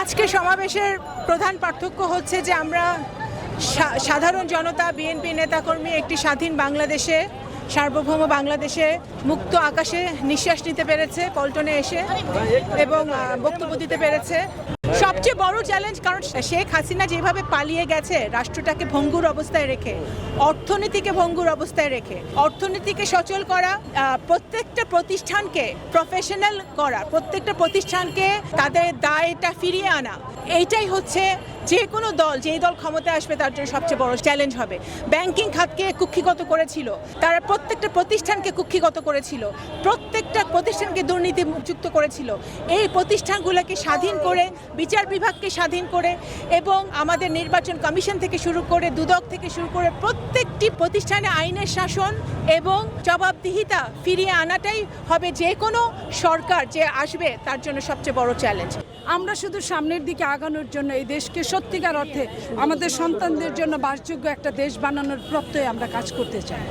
আজকে সমাবেশের প্রধান পার্থক্য হচ্ছে যে আমরা সাধারণ জনতা, বিএনপি নেতাকর্মী একটি স্বাধীন বাংলাদেশে, সার্বভৌম বাংলাদেশে মুক্ত আকাশে নিঃশ্বাস নিতে পেরেছে, পল্টনে এসে এবং বক্তব্য দিতে পেরেছে। সবচেয়ে বড় চ্যালেঞ্জ কারণ শেখ হাসিনা যেভাবে পালিয়ে গেছে, রাষ্ট্রটাকে ভঙ্গুর অবস্থায় রেখে, অর্থনীতিকে ভঙ্গুর অবস্থায় রেখে, অর্থনীতিকে সচল করা প্রত্যেকটা প্রতিষ্ঠানকে প্রফেশনাল করা, প্রত্যেকটা প্রতিষ্ঠানকে তাদের দায়টা ফিরিয়ে আনা, এইটাই হচ্ছে যে কোনো দল, যেই দল ক্ষমতায় আসবে তার জন্য সবচেয়ে বড় চ্যালেঞ্জ হবে। ব্যাংকিং খাতকে কুক্ষিগত করেছিল, তারা প্রত্যেকটা প্রতিষ্ঠানকে কুক্ষিগত করেছিল, প্রত্যেকটা প্রতিষ্ঠানকে দুর্নীতি মুক্ত করেছিল, এই প্রতিষ্ঠানগুলোকে স্বাধীন করে বিচার বিভাগকে স্বাধীন করে এবং আমাদের নির্বাচন কমিশন থেকে শুরু করে দুদক থেকে শুরু করে প্রত্যেকটি প্রতিষ্ঠানে আইনের শাসন এবং জবাবদিহিতা ফিরিয়ে আনাটাই হবে যে কোনো সরকার যে আসবে তার জন্য সবচেয়ে বড় চ্যালেঞ্জ আমরা শুধু সামনের দিকে আগানোর জন্য এই দেশকে সত্যিকার অর্থে আমাদের সন্তানদের জন্য বাসযোগ্য একটা দেশ বানানোর প্রত্যয়ে আমরা কাজ করতে চাই।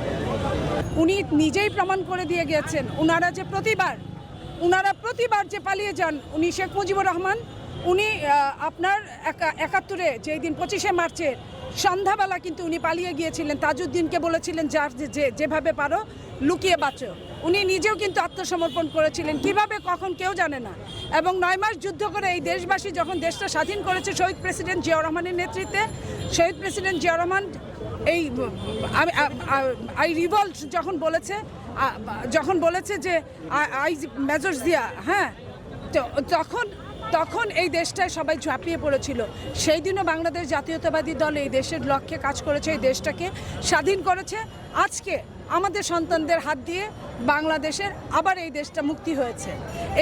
উনি নিজেই প্রমাণ করে দিয়ে গিয়েছেন উনারা যে প্রতিবার, উনারা প্রতিবার যে পালিয়ে যান, উনি শেখ মুজিবুর রহমান উনি আপনার একা- একাত্তরে যেই দিন পঁচিশে মার্চের সন্ধ্যাবেলা কিন্তু উনি পালিয়ে গিয়েছিলেন, তাজউদ্দিনকে বলেছিলেন, যার যে- যেভাবে পারো, লুকিয়ে বাঁচো। উনি নিজেও কিন্তু আত্মসমর্পণ করেছিলেন, কীভাবে, কখন, কেউ জানে না। এবং নয় মাস যুদ্ধ করে এই দেশবাসী যখন দেশটা স্বাধীন করেছে, শহীদ প্রেসিডেন্ট জিয়াউর রহমানের নেতৃত্বে, শহীদ প্রেসিডেন্ট জিয়াউর রহমান এই আই রিভল্ট যখন বলেছে যখন বলেছে যে আই, মেজর জিয়া হ্যাঁ তো, তখন তখন এই দেশটায় সবাই ঝাঁপিয়ে পড়েছিল। সেই দিনও বাংলাদেশ জাতীয়তাবাদী দল এই দেশের লক্ষ্যে কাজ করেছে, এই দেশটাকে স্বাধীন করেছে। আজকে আমাদের সন্তানদের হাত দিয়ে বাংলাদেশের আবার এই দেশটা মুক্তি হয়েছে।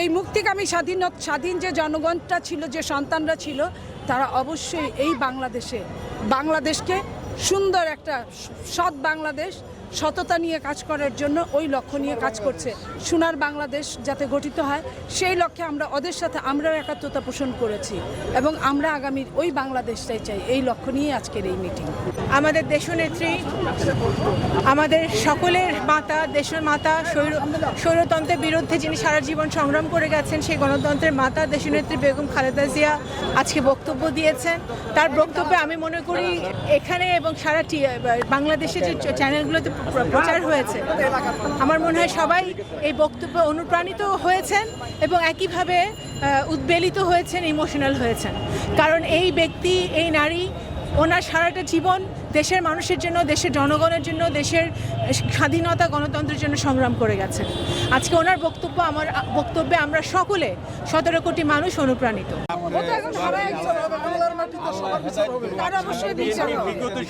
এই মুক্তিকামী স্বাধীন স্বাধীন যে জনগণটা ছিল, যে সন্তানরা ছিল, তারা অবশ্যই এই বাংলাদেশে, বাংলাদেশকে সুন্দর একটা সৎ বাংলাদেশ সততা নিয়ে কাজ করার জন্য ওই লক্ষ্য নিয়ে কাজ করছে। সোনার বাংলাদেশ যাতে গঠিত হয়, সেই লক্ষ্যে আমরা ওদের সাথে আমরাও একাত্মতা পোষণ করেছি এবং আমরা আগামী ওই বাংলাদেশটাই চাই। এই লক্ষ্য নিয়ে আজকের এই মিটিং আমাদের দেশনেত্রী, আমাদের সকলের মাতা, দেশের মাতা স্বৈর- স্বৈরতন্ত্রের বিরুদ্ধে যিনি সারা জীবন সংগ্রাম করে গেছেন, সেই গণতন্ত্রের মাতা, দেশনেত্রী বেগম খালেদা জিয়া আজকে বক্তব্য দিয়েছেন। তার বক্তব্যে আমি মনে করি এখানে এবং সারা টি- বাংলাদেশের যে চ্যানেলগুলোতে প্রচার হয়েছে, আমার মনে হয় সবাই এই বক্তব্যে অনুপ্রাণিত হয়েছেন এবং একইভাবে উদ্বেলিত হয়েছেন ইমোশনাল হয়েছেন। কারণ এই ব্যক্তি, এই নারী, ওনার সারাটা জীবন দেশের মানুষের জন্য, দেশের জনগণের জন্য, দেশের স্বাধীনতা, গণতন্ত্রের জন্য সংগ্রাম করে গেছেন। আজকে ওনার বক্তব্য আমার, বক্তব্যে আমরা সকলে সতেরো কোটি মানুষ অনুপ্রাণিত।